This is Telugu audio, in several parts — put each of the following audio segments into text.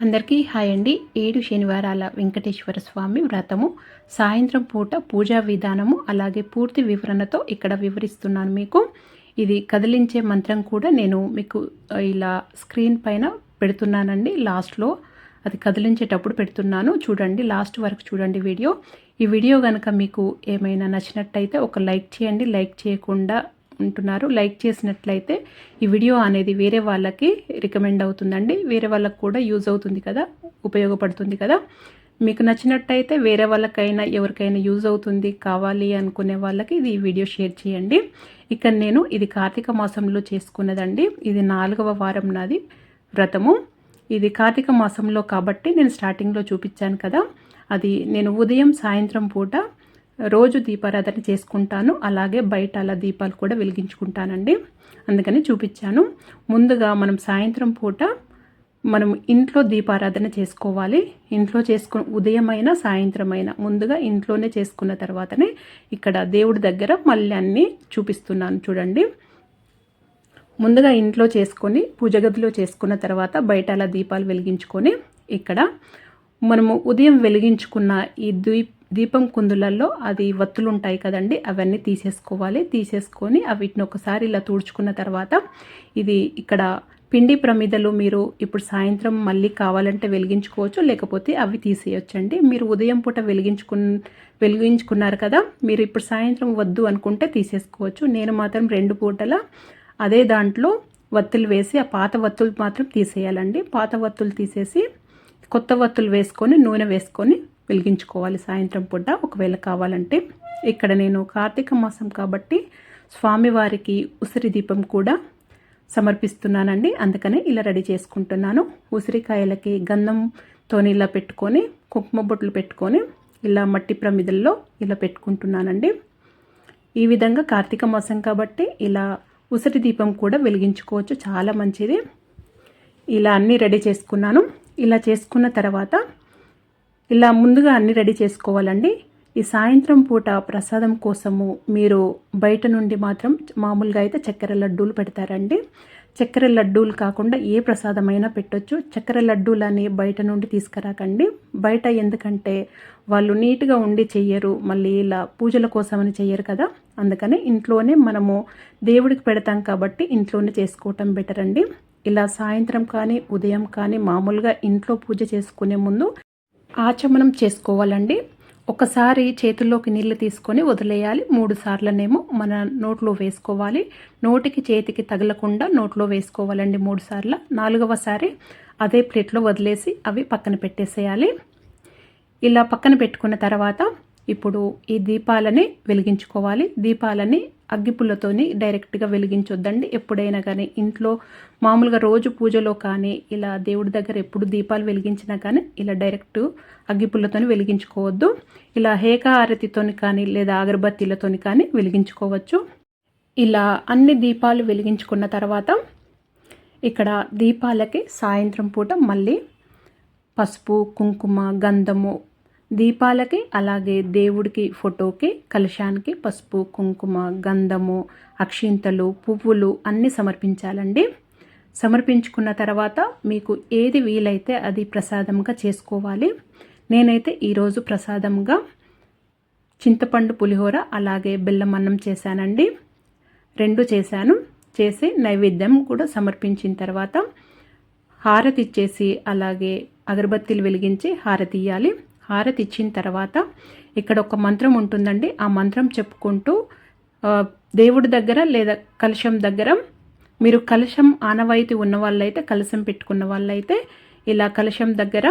అందరికీ హాయ్ అండి. ఏడు శనివారాల వెంకటేశ్వర స్వామి వ్రతము. సాయంత్రం పూట పూజా విధానము అలాగే పూర్తి వివరణతో ఇక్కడ వివరిస్తున్నాను మీకు. ఇది కదిలించే మంత్రం కూడా నేను మీకు ఇలా స్క్రీన్ పైన పెడుతున్నానండి. లాస్ట్లో అది కదిలించేటప్పుడు పెడుతున్నాను. చూడండి లాస్ట్ వరకు చూడండి వీడియో. ఈ వీడియో కనుక మీకు ఏమైనా నచ్చినట్టయితే ఒక లైక్ చేయండి. లైక్ చేయకుండా ఉంటున్నారు. లైక్ చేసినట్లయితే ఈ వీడియో అనేది వేరే వాళ్ళకి రికమెండ్ అవుతుందండి. వేరే వాళ్ళకి కూడా యూజ్ అవుతుంది కదా ఉపయోగపడుతుంది కదా. మీకు నచ్చినట్టయితే వేరే వాళ్ళకైనా ఎవరికైనా యూజ్ అవుతుంది కావాలి అనుకునే వాళ్ళకి ఇది ఈ వీడియో షేర్ చేయండి. ఇక్కడ నేను ఇది కార్తీక మాసంలో చేసుకున్నదండి. ఇది నాలుగవ వారం నాది వ్రతము. ఇది కార్తీక మాసంలో కాబట్టి నేను స్టార్టింగ్లో చూపించాను కదా. అది నేను ఉదయం సాయంత్రం పూట రోజు దీపారాధన చేసుకుంటాను. అలాగే బయట అలా దీపాలు కూడా వెలిగించుకుంటానండి. అందుకని చూపించాను. ముందుగా మనం సాయంత్రం పూట మనం ఇంట్లో దీపారాధన చేసుకోవాలి. ఇంట్లో చేసుకు ఉదయమైనా సాయంత్రమైన ముందుగా ఇంట్లోనే చేసుకున్న తర్వాతనే ఇక్కడ దేవుడి దగ్గర మళ్ళీ అన్నీ చూపిస్తున్నాను చూడండి. ముందుగా ఇంట్లో చేసుకొని పూజ గదిలో చేసుకున్న తర్వాత బయట అలా దీపాలు వెలిగించుకొని ఇక్కడ మనము ఉదయం వెలిగించుకున్న ఈ దీప్ దీపం కుందులలో అది వత్తులు ఉంటాయి కదండి అవన్నీ తీసేసుకోవాలి. తీసేసుకొని వీటిని ఒకసారి ఇలా తుడుచుకున్న తర్వాత ఇది ఇక్కడ పిండి ప్రమిదలు మీరు ఇప్పుడు సాయంత్రం మళ్ళీ కావాలంటే వెలిగించుకోవచ్చు లేకపోతే అవి తీసేయొచ్చండి. మీరు ఉదయం పూట వెలిగించుకు వెలిగించుకున్నారు కదా మీరు ఇప్పుడు సాయంత్రం వద్దు అనుకుంటే తీసేసుకోవచ్చు. నేను మాత్రం రెండు పూటల అదే దాంట్లో వత్తులు వేసి ఆ పాత వత్తులు మాత్రం తీసేయాలండి. పాత వత్తులు తీసేసి కొత్త వత్తులు వేసుకొని నూనె వేసుకొని వెలిగించుకోవాలి సాయంత్రం పూట. ఒకవేళ కావాలంటే ఇక్కడ నేను కార్తీక మాసం కాబట్టి స్వామివారికి ఉసిరి దీపం కూడా సమర్పిస్తున్నానండి. అందుకనే ఇలా రెడీ చేసుకుంటున్నాను. ఉసిరికాయలకి గంధంతో ఇలా పెట్టుకొని కుంకుమ బొట్లు పెట్టుకొని ఇలా మట్టి ప్రమిదల్లో ఇలా పెట్టుకుంటున్నానండి. ఈ విధంగా కార్తీక మాసం కాబట్టి ఇలా ఉసిరి దీపం కూడా వెలిగించుకోవచ్చు. చాలా మంచిది. ఇలా అన్నీ రెడీ చేసుకున్నాను. ఇలా చేసుకున్న తర్వాత ఇలా ముందుగా అన్ని రెడీ చేసుకోవాలండి. ఈ సాయంత్రం పూట ప్రసాదం కోసము మీరు బయట నుండి మాత్రం మామూలుగా అయితే చక్కెర లడ్డూలు పెడతారండి. చక్కెర లడ్డూలు కాకుండా ఏ ప్రసాదమైనా పెట్టొచ్చు. చక్కెర లడ్డూలని బయట నుండి తీసుకురాకండి. బయట ఎందుకంటే వాళ్ళు నీట్గా ఉండి చెయ్యరు. మళ్ళీ ఇలా పూజల కోసమని చెయ్యరు కదా. అందుకని ఇంట్లోనే మనము దేవుడికి పెడతాం కాబట్టి ఇంట్లోనే చేసుకోవటం బెటర్ అండి ఇలా సాయంత్రం కానీ ఉదయం కానీ మామూలుగా ఇంట్లో పూజ చేసుకునే ముందు ఆచమనం చేసుకోవాలండి. ఒకసారి చేతుల్లోకి నీళ్ళు తీసుకొని వదిలేయాలి. మూడు సార్లనేమో మన నోట్లో వేసుకోవాలి. నోటికి చేతికి తగలకుండా నోట్లో వేసుకోవాలండి మూడు సార్లు. నాలుగవసారి అదే ప్లేట్లో వదిలేసి అవి పక్కన పెట్టేసేయాలి. ఇలా పక్కన పెట్టుకున్న తర్వాత ఇప్పుడు ఈ దీపాలని వెలిగించుకోవాలి. దీపాలని అగ్గిపుల్లతోని డైరెక్ట్గా వెలిగించొద్దండి. ఎప్పుడైనా కానీ ఇంట్లో మామూలుగా రోజు పూజలో కానీ ఇలా దేవుడి దగ్గర ఎప్పుడు దీపాలు వెలిగించినా కానీ ఇలా డైరెక్ట్ అగ్గిపుల్లతోని వెలిగించుకోవద్దు. ఇలా హేక ఆరతితోని కానీ లేదా అగరబత్తీలతోని కానీ వెలిగించుకోవచ్చు. ఇలా అన్ని దీపాలు వెలిగించుకున్న తర్వాత ఇక్కడ దీపాలకి సాయంత్రం పూట మళ్ళీ పసుపు కుంకుమ గంధము దీపాలకి అలాగే దేవుడికి ఫోటోకి కలశానికి పసుపు కుంకుమ గంధము అక్షింతలు పువ్వులు అన్నీ సమర్పించాలండి. సమర్పించుకున్న తర్వాత మీకు ఏది వీలైతే అది ప్రసాదంగా చేసుకోవాలి. నేనైతే ఈరోజు ప్రసాదంగా చింతపండు పులిహోర అలాగే బెల్లం అన్నం చేశానండి. రెండు చేశాను. చేసి నైవేద్యం కూడా సమర్పించిన తర్వాత హారతి ఇచ్చేసి అలాగే అగరబత్తీలు వెలిగించి హారతి ఇవ్వాలి హారతి ఇచ్చిన తర్వాత ఇక్కడ ఒక మంత్రం ఉంటుందండి. ఆ మంత్రం చెప్పుకుంటూ దేవుడి దగ్గర లేదా కలశం దగ్గర మీరు కలశం ఆనవాయితీ ఉన్న వాళ్ళైతే కలశం పెట్టుకున్న వాళ్ళైతే ఇలా కలశం దగ్గర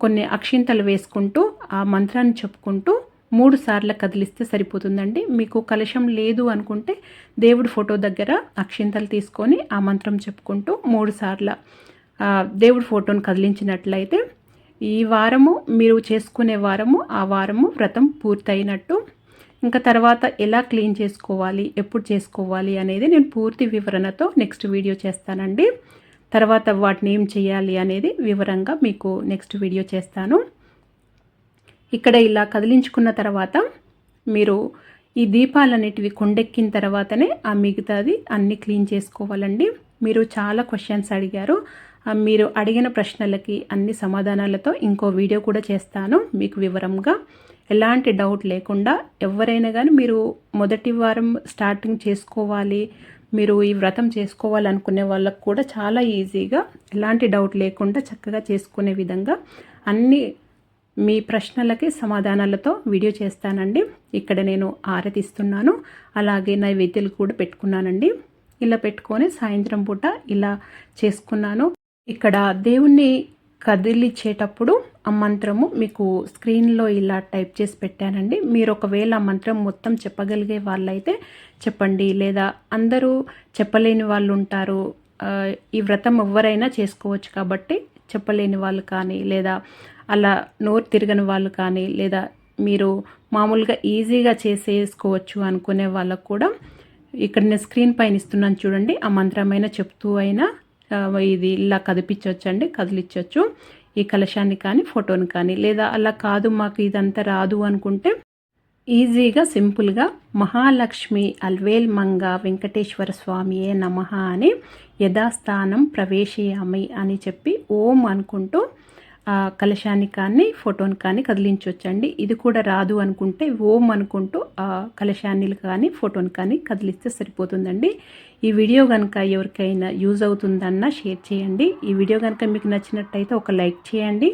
కొన్ని అక్షింతలు వేసుకుంటూ ఆ మంత్రాన్ని చెప్పుకుంటూ మూడు సార్లు కదిలిస్తే సరిపోతుందండి. మీకు కలశం లేదు అనుకుంటే దేవుడి ఫోటో దగ్గర అక్షింతలు తీసుకొని ఆ మంత్రం చెప్పుకుంటూ మూడు సార్లు దేవుడి ఫోటోను కదిలించినట్లయితే ఈ వారము మీరు చేసుకునే వారము ఆ వారము వ్రతం పూర్తయినట్టు. ఇంకా తర్వాత ఎలా క్లీన్ చేసుకోవాలి ఎప్పుడు చేసుకోవాలి అనేది నేను పూర్తి వివరణతో నెక్స్ట్ వీడియో చేస్తానండి. తర్వాత వాటిని ఏం చేయాలి అనేది వివరంగా మీకు నెక్స్ట్ వీడియో చేస్తాను. ఇక్కడ ఇలా కదిలించుకున్న తర్వాత మీరు ఈ దీపాలన్నిటివి కొండెక్కిన తర్వాతనే ఆ మిగతాది అన్ని క్లీన్ చేసుకోవాలండి. మీరు చాలా క్వశ్చన్స్ అడిగారు. మీరు అడిగిన ప్రశ్నలకి అన్ని సమాధానాలతో ఇంకో వీడియో కూడా చేస్తాను. మీకు వివరంగా ఎలాంటి డౌట్ లేకుండా ఎవరైనా కానీ మీరు మొదటి వారం స్టార్టింగ్ చేసుకోవాలి మీరు ఈ వ్రతం చేసుకోవాలనుకునే వాళ్ళకు కూడా చాలా ఈజీగా ఎలాంటి డౌట్ లేకుండా చక్కగా చేసుకునే విధంగా అన్ని మీ ప్రశ్నలకి సమాధానాలతో వీడియో చేస్తానండి. ఇక్కడ నేను ఆరతిస్తున్నాను. అలాగే నైవేద్యాలు కూడా పెట్టుకున్నానండి. ఇలా పెట్టుకొని సాయంత్రం పూట ఇలా చేసుకున్నాను. ఇక్కడ దేవుణ్ణి కదిలిచ్చేటప్పుడు ఆ మంత్రము మీకు స్క్రీన్లో ఇలా టైప్ చేసి పెట్టానండి. మీరు ఒకవేళ ఆ మంత్రం మొత్తం చెప్పగలిగే వాళ్ళైతే చెప్పండి. లేదా అందరూ చెప్పలేని వాళ్ళు ఉంటారు. ఈ వ్రతం ఎవరైనా చేసుకోవచ్చు కాబట్టి చెప్పలేని వాళ్ళు కానీ లేదా అలా నోరు తిరగని వాళ్ళు కానీ లేదా మీరు మామూలుగా ఈజీగా చేసేసుకోవచ్చు అనుకునే వాళ్ళకు కూడా ఇక్కడ నేను స్క్రీన్ పైన ఇస్తున్నాను చూడండి. ఆ మంత్రమైనా చెప్తూ అయినా ఇది ఇలా కదిపించవచ్చు అండి కదిలించవచ్చు ఈ కలశాన్ని కానీ ఫోటోని కానీ లేదా అలా కాదు మాకు ఇదంతా రాదు అనుకుంటే ఈజీగా సింపుల్గా మహాలక్ష్మి అల్వేల్ మంగ వెంకటేశ్వర స్వామియే నమః అని యథాస్థానం ప్రవేశయామి అని చెప్పి ఓం అనుకుంటూ కలశాన్ని కానీ ఫోటోని కానీ కదిలించవచ్చండి ఇది కూడా రాదు అనుకుంటే ఓం అనుకుంటూ ఆ కలశాన్ని కానీ ఫోటోని కానీ కదిలిస్తే సరిపోతుందండి. ఈ వీడియో కనుక ఎవరికైనా యూజ్ అవుతుందన్నా షేర్ చేయండి. ఈ వీడియో కనుక మీకు నచ్చినట్టయితే ఒక లైక్ చేయండి.